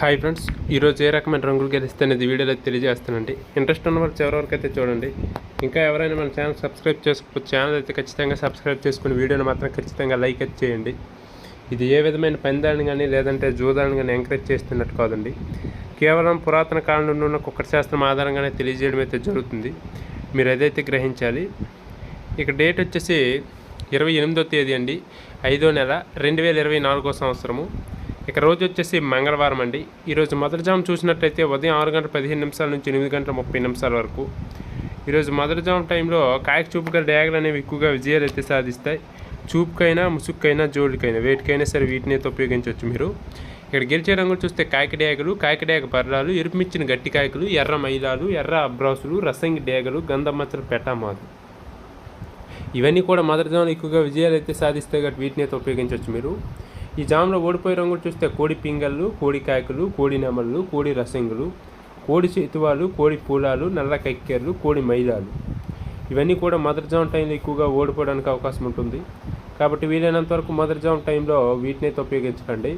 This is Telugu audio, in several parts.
హాయ్ ఫ్రెండ్స్ ఈరోజు ఏ రకమైన రంగులు గెలిస్తే అనేది వీడియోలో తెలియజేస్తానండి. ఇంట్రెస్ట్ ఉన్న వాళ్ళు చివరి వరకు అయితే చూడండి ఇంకా ఎవరైనా మన ఛానల్ సబ్స్క్రైబ్ చేసుకోవచ్చు ఛానల్ అయితే ఖచ్చితంగా సబ్స్క్రైబ్ చేసుకుని వీడియోని మాత్రం ఖచ్చితంగా లైక్ అయితే చేయండి. ఇది ఏ విధమైన పందాన్ని కానీ లేదంటే జూదాన్ని కానీ ఎంకరేజ్ చేస్తున్నట్టు కాదండి. కేవలం పురాతన కాలం నుండి ఉన్న కుక్కటి శాస్త్రం ఆధారంగానే తెలియజేయడం అయితే జరుగుతుంది. మీరు ఏదైతే గ్రహించాలి ఇక డేట్ వచ్చేసి ఇరవై ఎనిమిదో తేదీ అండి ఐదో నెల రెండు వేల ఇరవై నాలుగో సంవత్సరము. ఇక రోజు వచ్చేసి మంగళవారం అండి. ఈరోజు మొదటి జాము చూసినట్టయితే ఉదయం ఆరు గంటల పదిహేను నిమిషాల నుంచి ఎనిమిది గంటల ముప్పై నిమిషాల వరకు. ఈరోజు మొదటి జాము టైంలో కాయక చూపుగా డ్యాగులు అనేవి ఎక్కువగా విజయాలు అయితే సాధిస్తాయి. చూపుకైనా ముసుక్కైనా జోడికైనా వేటికైనా సరే వీటిని అయితే ఉపయోగించవచ్చు మీరు. ఇక్కడ గెలిచే రంగులు చూస్తే కాయక డేగలు కాయక డేగ బర్రాలు ఎరుపుమిచ్చిన గట్టి కాయకులు ఎర్ర మైలాలు ఎర్ర అబ్రాసులు రసంగి డేగలు గంధమచ్చలు పెట్టామాదు ఇవన్నీ కూడా మొదటి జాములు ఎక్కువగా విజయాలు అయితే సాధిస్తాయి కాబట్టి వీటిని అయితే ఉపయోగించవచ్చు మీరు. ఈ జామ్లో ఓడిపోయే రంగులు చూస్తే కోడి పింగళ్ళు కోడి కాయకులు కోడి నెమళ్ళు కోడి రసంగులు కోడి చేతువాలు కోడి పూలాలు నల్ల కక్కెర్లు కోడి మైలాలు ఇవన్నీ కూడా మదర్ జామ్ టైంలో ఎక్కువగా ఓడిపోవడానికి అవకాశం ఉంటుంది. కాబట్టి వీలైనంత వరకు మదర్ జామ్ టైంలో వీటినైతే ఉపయోగించకండి.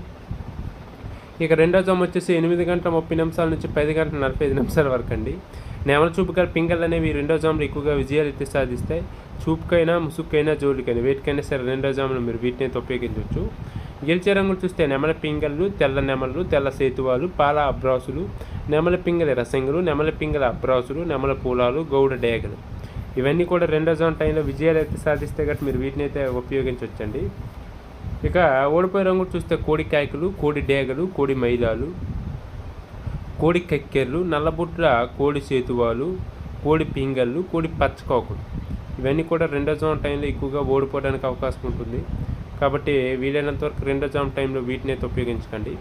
ఇక రెండో జామ్ వచ్చేసి ఎనిమిది గంటల ముప్పై నిమిషాల నుంచి పది గంటల నలభై ఐదు నిమిషాల వరకు అండి. నెమల చూపుగా పింగళ్ళు అనేవి రెండో జాములు ఎక్కువగా విజయాలు అయితే సాధిస్తాయి చూపుకైనా ముసుగుకైనా జోలికైనా వేటికైనా సరే రెండో జాములు మీరు వీటినైతే ఉపయోగించవచ్చు. గెలిచే రంగులు చూస్తే నెమల పింగళ్ళు తెల్ల నెమలు తెల్ల సేతువాలు పాల అబ్రాసులు నెమల పింగళి రసంగులు నెమల పింగళ అబ్రాసులు నెమల పూలాలు గౌడ డేగలు. ఇవన్నీ కూడా రెండో జోన్ టైంలో విజయాలు అయితే సాధిస్తే గట్టి మీరు వీటిని అయితే ఉపయోగించవచ్చండి ఇక ఓడిపోయే రంగులు చూస్తే కోడి కాయకులు కోడి డేగలు కోడి మైదాలు కోడి కక్కెర్లు నల్లబుట్ల కోడి సేతువాలు కోడి పింగళ్ళు కోడి పచ్చకోకులు ఇవన్నీ కూడా రెండో జోన్ టైంలో ఎక్కువగా ఓడిపోవడానికి అవకాశం ఉంటుంది. కాబట్టి వీలైనంత వరకు రెండో జామ్ టైంలో వీటిని అయితే ఉపయోగించకండి.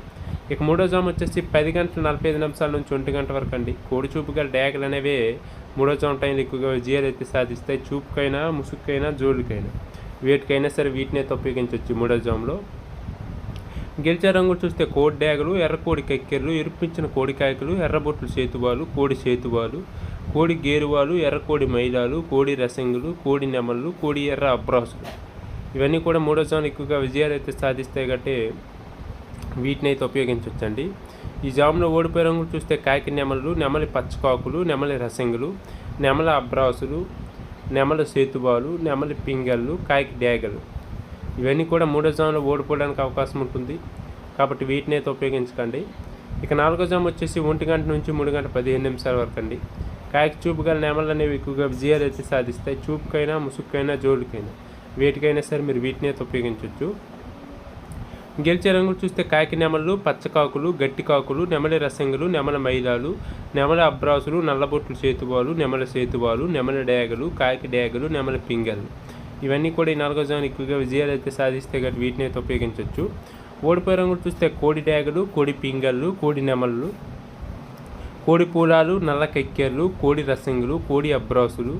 ఇక మూడో జామ్ వచ్చేసి పది గంటల నలభై ఐదు నిమిషాల నుంచి ఒంటి గంట వరకు అండి. కోడి చూపు గల డ్యాగలు అనేవి మూడో జామ్ టైంలో ఎక్కువగా విజయాలు అయితే సాధిస్తాయి. చూపుకైనా ముసుగుకైనా జోళ్ళకైనా. వేటికైనా సరే వీటిని అయితే ఉపయోగించవచ్చు మూడో జామ్లో. గెలిచే రంగులు చూస్తే కోడి డ్యాగలు ఎర్ర కోడి కక్కెర్లు ఇరిపించిన కోడి కాయకులు ఎర్రబొట్లు సేతువాలు కోడి సేతువాలు కోడి గేరువాలు ఎర్ర కోడి మైదాలు కోడి రసంగులు కోడి నెమళ్ళు కోడి ఎర్ర అబ్రాసులు. ఇవన్నీ కూడా మూడో జోన్ ఎక్కువగా విజయాలు అయితే సాధిస్తాయి కాబట్టి వీటిని అయితే ఉపయోగించవచ్చండి ఈ జామ్లో ఓడిపోయే రంగులు చూస్తే కాకి నెమలు నెమలి పచ్చకాకులు నెమలి రసంగులు నెమల అబ్రాసులు నెమల సేతుబాలు నెమలి పింగళ్ళు కాకి డ్యాగలు. ఇవన్నీ కూడా మూడో జామ్లో ఓడిపోవడానికి అవకాశం ఉంటుంది. కాబట్టి వీటిని అయితే ఉపయోగించకండి. ఇక నాలుగో జామ్ వచ్చేసి ఒంటి గంట నుంచి మూడు గంట పదిహేను నిమిషాల వరకు అండి. కాకి చూపు గల నెమలు అనేవి ఎక్కువగా విజయాలు అయితే సాధిస్తాయి. చూపుకైనా ముసుక్కైనా జోడుకైనా. వేటికైనా సరే మీరు వీటిని అయితే ఉపయోగించవచ్చు గెలిచే రంగులు చూస్తే కాకి నెమలు పచ్చకాకులు గట్టి కాకులు నెమలి రసంగులు నెమల మైదాలు నెమల అబ్రాసులు నల్లబొట్లు సేతువాలు నెమల సేతువాలు నెమల డేగలు కాకి డేగలు నెమల పింగలు. ఇవన్నీ కూడా ఈ నాలుగో జోన్ ఎక్కువగా విజయాలు అయితే సాధిస్తే గట్టి వీటిని అయితే ఉపయోగించవచ్చు ఓడిపోయే రంగులు చూస్తే కోడి డేగలు కోడి పింగళ్ళు కోడి నెమళ్ళు కోడి పూలాలు నల్ల కెక్కెర్లు కోడి రసంగులు కోడి అబ్రాసులు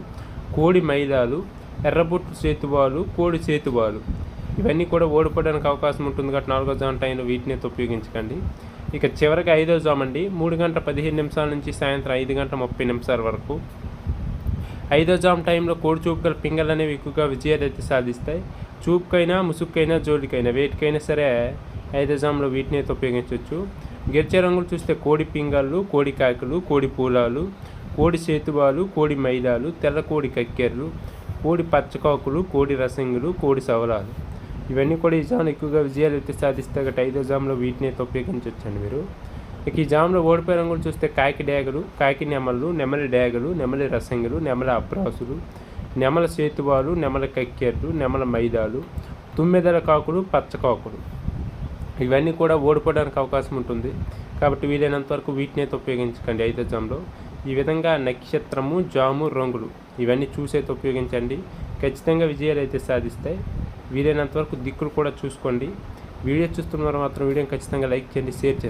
కోడి మైదాలు ఎర్రబొట్టు సేతువాలు కోడి సేతువాలు. ఇవన్నీ కూడా ఓడిపోవడానికి అవకాశం ఉంటుంది కాబట్టి నాలుగో జామ్ టైంలో వీటిని ఉపయోగించకండి. ఇక చివరికి ఐదో జామ్ అండి. మూడు గంటల పదిహేను నిమిషాల నుంచి సాయంత్రం ఐదు గంటల ముప్పై నిమిషాల వరకు. ఐదో జామ్ టైంలో కోడి చూపు గల పింగళ్ళు అనేవి ఎక్కువగా విజయాలు సాధిస్తాయి. చూపుకైనా ముసుక్కైనా జోలికైనా వేటికైనా సరే ఐదో జామ్లో వీటిని అయితే ఉపయోగించవచ్చు. గెలిచే రంగులు చూస్తే కోడి పింగళ్ళు కోడి కాకులు కోడి పూలాలు కోడి సేతువాలు కోడి మైదాలు తెల్ల కోడి కక్కెర్లు కోడి పచ్చకాకులు కోడి రసంగులు కోడి సవలాలు ఇవన్నీ కూడా ఈ జామ్లో ఎక్కువగా విజయాలు అయితే సాధిస్తే గట్ట ఐదో జామ్లో వీటిని అయితే ఉపయోగించవచ్చండి మీరు. ఇక ఈ జామ్లో ఓడిపోయే రంగులు చూస్తే కాకి డేగలు కాకి నెమలు నెమలి డేగలు నెమలి రసంగులు నెమల అప్రాసులు నెమల సేతువాలు నెమల కక్కెర్లు నెమల మైదాలు తుమ్మెదల కాకులు పచ్చకాకులు. ఇవన్నీ కూడా ఓడిపోవడానికి అవకాశం ఉంటుంది. కాబట్టి వీలైనంత వరకు వీటిని అయితే ఉపయోగించకండి ఐదో జామ్లో. ఈ విధంగా నక్షత్రము జాము రంగులు. ఇవన్నీ చూసైతే ఉపయోగించండి. ఖచ్చితంగా విజయాలు అయితే సాధిస్తాయి. వీలైనంత వరకు దిక్కులు కూడా చూసుకోండి. వీడియో చూస్తున్న వారు మాత్రం వీడియోని ఖచ్చితంగా లైక్ చేయండి షేర్ చేయండి.